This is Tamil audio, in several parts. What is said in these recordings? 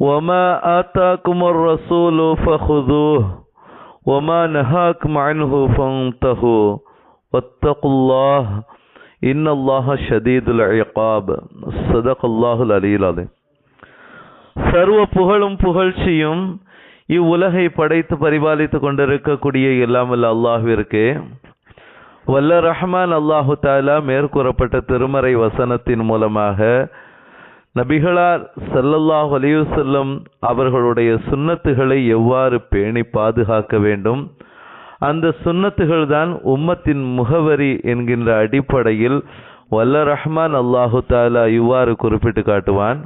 وما آتاكم الرسول فخذوه وما نهاكم عنه فانتهوا واتقوا الله إن الله شديد العقاب صدق الله العلي العظيم சர்வ புகழும் புகழ்ச்சியும் இவ்வுலகை படைத்து பரிபாலித்து கொண்டிருக்கக்கூடிய எல்லாமல்ல அல்லாஹ்விற்கு வல்ல ரஹ்மான் அல்லாஹு தாலா மேற்கூறப்பட்ட திருமறை வசனத்தின் மூலமாக நபிகளார் செல்லல்லாஹ் அலைஹி அவர்களுடைய சுன்னத்துகளை எவ்வாறு பேணி பாதுகாக்க வேண்டும்? அந்த சுன்னத்துகள் தான் உம்மத்தின் முகவரி என்கின்ற அடிப்படையில் வல்ல ரஹ்மான் அல்லாஹு தாலா இவ்வாறு குறிப்பிட்டு காட்டுவான்.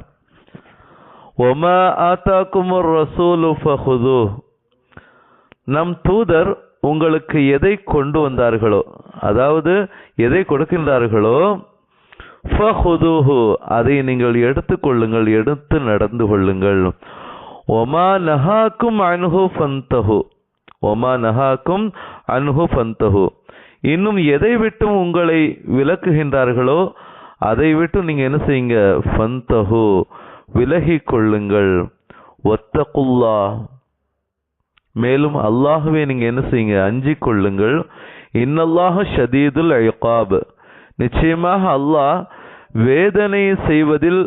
ஒமா ஆத்தாக்குமுர் ரசூலு ஃபஹுது நம் தூதர் உங்களுக்கு எதை கொண்டு வந்தார்களோ அதாவது எதை கொடுக்கின்றார்களோ ஃபஹுதுஹு அதை நீங்கள் எடுத்துக்கொள்ளுங்கள் எடுத்து நடந்து கொள்ளுங்கள். ஒமா நஹாக்கும் அன்ஹு ஃபந்தஹு ஒமா நஹாக்கும் அன்ஹு ஃபந்தஹு இன்னும் எதை விட்டும் உங்களை விலக்குகின்றார்களோ அதை விட்டு நீங்க என்ன செய்யுங்க? ஃபந்தஹு விலகி கொள்ளுங்கள். ஒத்தகுல்லா மேலும் அல்லாஹுவே நீங்க என்ன செய்யுங்க? அஞ்சிக் கொள்ளுங்கள். இன்னல்லாஹ ஷதீதுல் இகாப். நிச்சயமாக அல்லாஹ் வேதனை செய்வதில்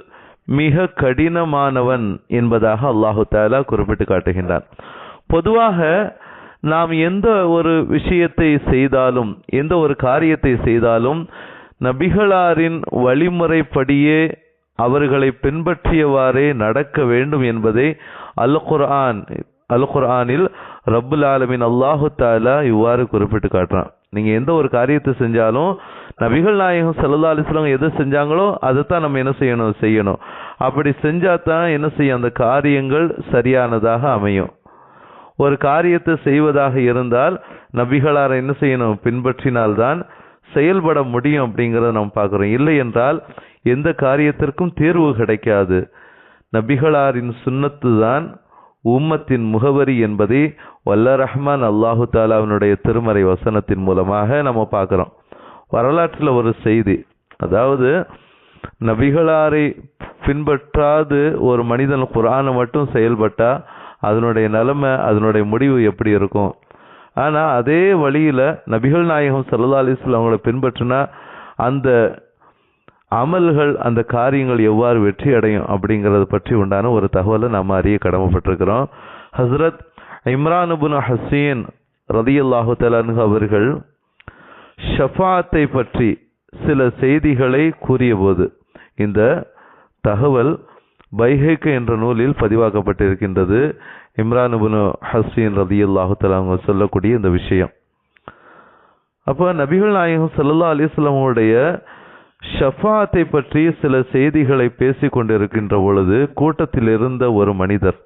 மிக கடினமானவன் என்பதாக அல்லாஹு தாலா குறிப்பிட்டு காட்டுகின்றான். பொதுவாக நாம் எந்த ஒரு விஷயத்தை செய்தாலும் எந்த ஒரு காரியத்தை செய்தாலும் நபிகளாரின் வழிமுறைப்படியே அவர்களை பின்பற்றியவாறே நடக்க வேண்டும் என்பதை அல் குர்ஆன் அல் குர்ஆனில் ரப்புல் ஆலமின் அல்லாஹு தாலா இவ்வாறு குறிப்பிட்டு காட்டுறான். நீங்கள் எந்த ஒரு காரியத்தை செஞ்சாலும் நபிகள் நாயகம் சல்லா அலிஸ்லாம் எதை செஞ்சாங்களோ அதைத்தான் நம்ம என்ன செய்யணும்? செய்யணும். அப்படி செஞ்சால் தான் என்ன செய்யும்? அந்த காரியங்கள் சரியானதாக அமையும். ஒரு காரியத்தை செய்வதாக இருந்தால் நபிகளாரை என்ன செய்யணும்? பின்பற்றினால்தான் செயல்பட முடியும் அப்படிங்கிறத நம்ம பார்க்குறோம். இல்லை என்றால் எந்த காரியத்திற்கும் தீர்வு கிடைக்காது. நபிகளாரின் சுன்னத்து தான் உம்மத்தின் முகவரி என்பதை வல்ல ரஹ்மான் அல்லாஹு தாலாவினுடைய திருமறை வசனத்தின் மூலமாக நம்ம பார்க்குறோம். வரலாற்றில் ஒரு செய்தி. அதாவது நபிகளாரை பின்பற்றாது ஒரு மனிதன் குரானை மட்டும் செயல்பட்டால் அதனுடைய நிலைமை அதனுடைய முடிவு எப்படி இருக்கும்? ஆனால் அதே வழியில் நபிகள் நாயகம் சல்லா அலிஸ்லாம் அவங்கள பின்பற்றினா அந்த அமல்கள் அந்த காரியங்கள் எவ்வாறு வெற்றி அடையும் அப்படிங்கறத பற்றி உண்டான ஒரு தகவலை நாம் அறிய கடமைப்பட்டிருக்கிறோம். ஹசரத் இம்ரானுபுன் ஹசீன் ரதியல்லாஹு தலானு அவர்கள் ஷஃபாத்தை பற்றி சில செய்திகளை கூறியபோது இந்த தகவல் பைஹேக்கு என்ற நூலில் பதிவாக்கப்பட்டிருக்கின்றது. இம்ரானுபுன் ஹசீன் ரதியல்லாஹு தலாங்க சொல்லக்கூடிய இந்த விஷயம். அப்போ நபிகள் நாயகம் சல்லா அலிஸ்லாமுடைய ஷஃபாத்தை பற்றி சில செய்திகளை பேசிக்கொண்டிருக்கின்ற பொழுது கூட்டத்தில் இருந்த ஒரு மனிதர்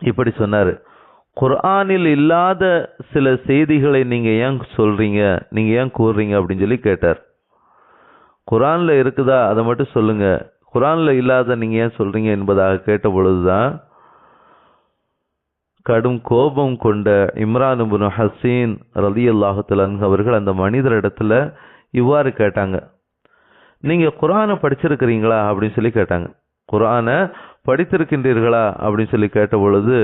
இப்படி சொன்னாரு குர்ஆனில் இல்லாத சில செய்திகளை நீங்க ஏன் சொல்றீங்க? நீங்க ஏன் கூறுறீங்க? அப்படின்னு சொல்லி கேட்டார். குரான்ல இருக்குதா? அதை மட்டும் சொல்லுங்க. குரான்ல இல்லாத நீங்க ஏன் சொல்றீங்க என்பதாக கேட்ட பொழுதுதான் கடும் கோபம் கொண்ட இம்ரான் புன் ஹசீன் ரதி அல்லாஹுத்தலன் அவர்கள் அந்த மனிதரிடத்துல இவ்வாறு கேட்டாங்க. நீங்கள் குரானை படிச்சிருக்கிறீங்களா? அப்படின்னு சொல்லி கேட்டாங்க. குரானை படித்திருக்கின்றீர்களா? அப்படின்னு சொல்லி கேட்ட பொழுது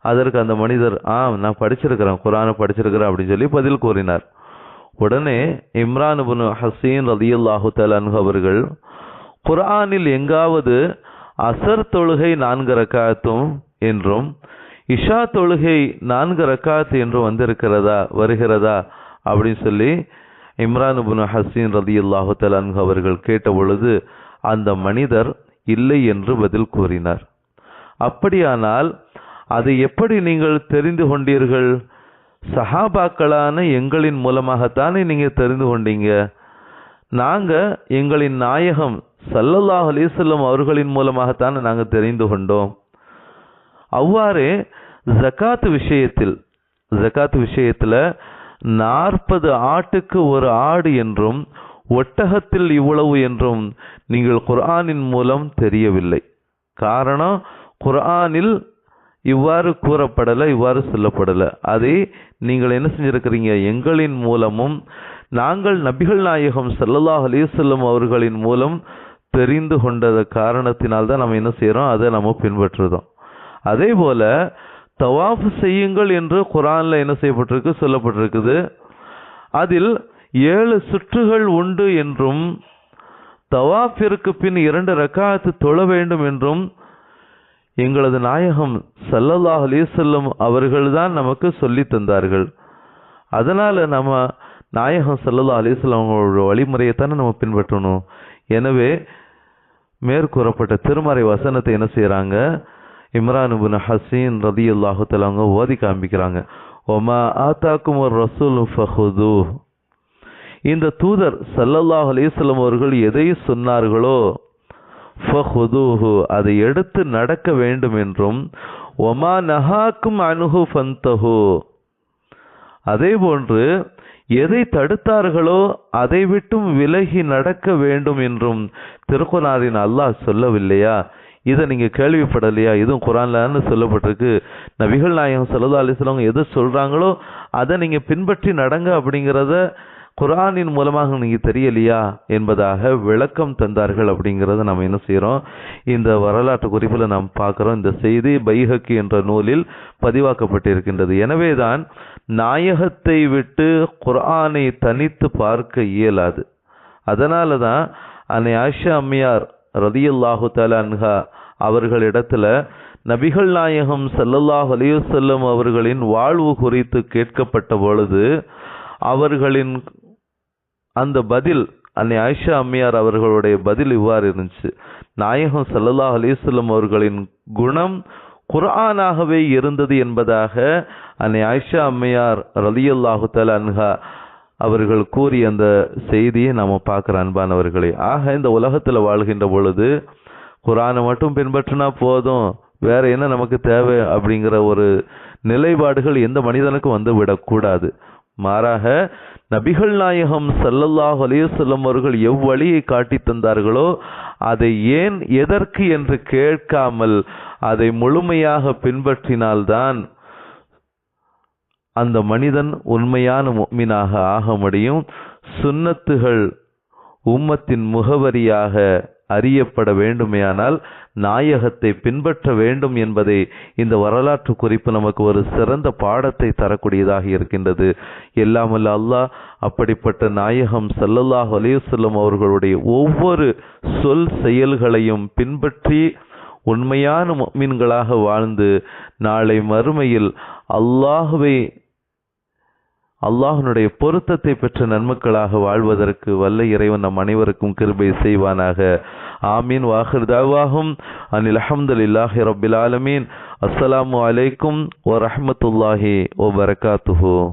அதற்கு அந்த மனிதர் ஆ நான் படிச்சிருக்கிறேன் குரானை படிச்சிருக்கிறேன் அப்படின்னு சொல்லி பதில் கூறினார். உடனே இம்ரான் புன் ஹசீன் ரதியுல்லாஹு தலான் அவர்கள் குரானில் எங்காவது அசர் தொழுகை நான்கு ரக்காத்தும் என்றும் இஷா தொழுகை நான்கு ரக்காத் என்றும் வந்திருக்கிறதா? வருகிறதா? அப்படின்னு சொல்லி இம்ரான் புன் ஹசீன் ரதி அல்லாஹு தலான்கு அவர்கள் கேட்ட பொழுது அந்த மனிதர் இல்லை என்று பதில் கூறினார். அப்படியானால் அதை எப்படி நீங்கள் தெரிந்து கொண்டீர்கள்? சஹாபாக்களான எங்களின் மூலமாகத்தானே நீங்க தெரிந்து கொண்டீங்க? நாங்க எங்களின் நாயகம் சல்லல்லாஹ் அலிசல்லம் அவர்களின் மூலமாகத்தானே நாங்கள் தெரிந்து கொண்டோம். அவ்வாறே ஜகாத் விஷயத்தில் ஜகாத் விஷயத்தில் நாற்பது ஆட்டுக்கு ஒரு ஆடு என்றும் ஒட்டகத்தில் இவ்வளவு என்றும் நீங்கள் குர்ஆனின் மூலம் தெரியவில்லை. காரணம் குர்ஆனில் இவ்வாறு கூறப்படலை இவ்வாறு சொல்லப்படலை. அதை நீங்கள் என்ன செஞ்சிருக்கிறீங்க? எங்களின் மூலமும் நாங்கள் நபிகள் நாயகம் ஸல்லல்லாஹு அலிசல்லம் அவர்களின் மூலம் தெரிந்து கொண்டத காரணத்தினால் தான் நம்ம என்ன செய்கிறோம் அதை நம்ம பின்பற்றுறோம். அதே போல் தவாஃப் செய்யுங்கள் என்று குரானில் என்ன செய்யப்பட்டிருக்கு சொல்லப்பட்டிருக்குது. அதில் ஏழு சுற்றுகள் உண்டு என்றும் தவாஃபிற்கு பின் இரண்டு ரக்காத்து தொழ வேண்டும் என்றும் எங்களது நாயகம் சல்லல்லாஹ் அலிசல்லம் அவர்கள்தான் நமக்கு சொல்லி தந்தார்கள். அதனால் நம்ம நாயகம் சல்லல்லா அலைஹி அவங்களோட வழிமுறையைத்தானே நம்ம பின்பற்றணும். எனவே மேற்கூறப்பட்ட திருமறை வசனத்தை என்ன செய்கிறாங்க இம்ரான் ஹசீன் ரதியல்லாஹு தஆலா அவங்க ஓதி காமிக்கிறாங்க ஒமா ஆத்தாக்கும் ஒரு ரசூல் ஃபஹுது. இந்த தூதர் சல்லல்லாஹ் அலிஸ்லம் அவர்கள் எதை சொன்னார்களோ ஃபஹுதூஹு. அதை எடுத்து நடக்க வேண்டும் என்றும் ஒமா நஹாக்கும் அனுகு ஃபந்தஹு. அதே போன்று எதை தடுத்தார்களோ அதை விட்டும் விலகி நடக்க வேண்டும் என்றும் திருக்குறாரின் அல்லாஹ் சொல்லவில்லையா? இதை நீங்கள் கேள்விப்படலையா? இதுவும் குரான்லன்னு சொல்லப்பட்டிருக்கு. நபிகள் நாயகம் சல்லா அலிஸ்லாம் எதை சொல்கிறாங்களோ அதை நீங்கள் பின்பற்றி நடங்க அப்படிங்கிறத குரானின் மூலமாக நீங்கள் தெரியலையா? என்பதாக விளக்கம் தந்தார்கள் அப்படிங்கிறத நம்ம என்ன செய்கிறோம் இந்த வரலாற்று குறிப்பில் நாம் பார்க்குறோம். இந்த செய்தி பைஹக்கி என்ற நூலில் பதிவாக்கப்பட்டிருக்கின்றது. எனவே தான் நாயகத்தை விட்டு குரானை தனித்து பார்க்க இயலாது. அதனால தான் அன்னை ஆஷா அம்மையார் ரதியல்லாஹு தஆலா அவர்களிடத்தில் நபிகள் நாயகம் சல்லல்லாஹ் அலைஹி அவர்களின் வாழ்வு குறித்து கேட்கப்பட்ட பொழுது அவர்களின் அந்த பதில் அன்னை ஆயிஷா அம்மையார் அவர்களுடைய பதில் இவ்வாறு இருந்துச்சு. நாயகம் ஸல்லல்லாஹு அலைஹி அவர்களின் குணம் குரானாகவே இருந்தது என்பதாக அன்னை ஆயிஷா அம்மையார் ரலியல்லாஹு தஆலா அவர்கள் கூறிய அந்த செய்தியை நாம் பார்க்குற அன்பானவர்களே. ஆக இந்த உலகத்தில் வாழ்கின்ற பொழுது குரானை மட்டும் பின்பற்றினா போதும் வேறு என்ன நமக்கு தேவை அப்படிங்கிற ஒரு நிலைப்பாடுகள் எந்த மனிதனுக்கும் வந்து விடக்கூடாது மாறாக நபிகள் நாயகம் சல்லல்லாஹ் அலையுசல்லம் அவர்கள் எவ்வழியை காட்டி தந்தார்களோ அதை ஏன் எதற்கு என்று கேட்காமல் அதை முழுமையாக பின்பற்றினால்தான் அந்த மனிதன் உண்மையான முஃமினாக ஆக முடியும். சுன்னத்துகள் உம்மத்தின் முகவரியாக அறியப்பட வேண்டுமேயானால் நாயகத்தை பின்பற்ற வேண்டும் என்பதை இந்த வரலாற்று குறிப்பு நமக்கு ஒரு சிறந்த பாடத்தை தரக்கூடியதாக இருக்கின்றது. எல்லாமல்ல அல்லாஹ் அப்படிப்பட்ட நாயகம் சல்லல்லாஹ் அலையுசல்லம் அவர்களுடைய ஒவ்வொரு சொல் செயல்களையும் பின்பற்றி உண்மையான மீன்களாக வாழ்ந்து நாளை மறுமையில் அல்லாஹுவை அல்லாஹனுடைய பொருத்தத்தை பெற்ற நன்மக்களாக வாழ்வதற்கு வல்ல இறைவன் நம் அனைவருக்கும் கிருபை செய்வானாக. ஆமீன். வாஹிர் தாவாகும் அனில் அஹமதுல்லாஹி ரபில் ஆலமீன். அஸ்ஸலாமு அலைக்கும் வ ரஹமத்துல்லாஹி வ பரகாத்துஹு.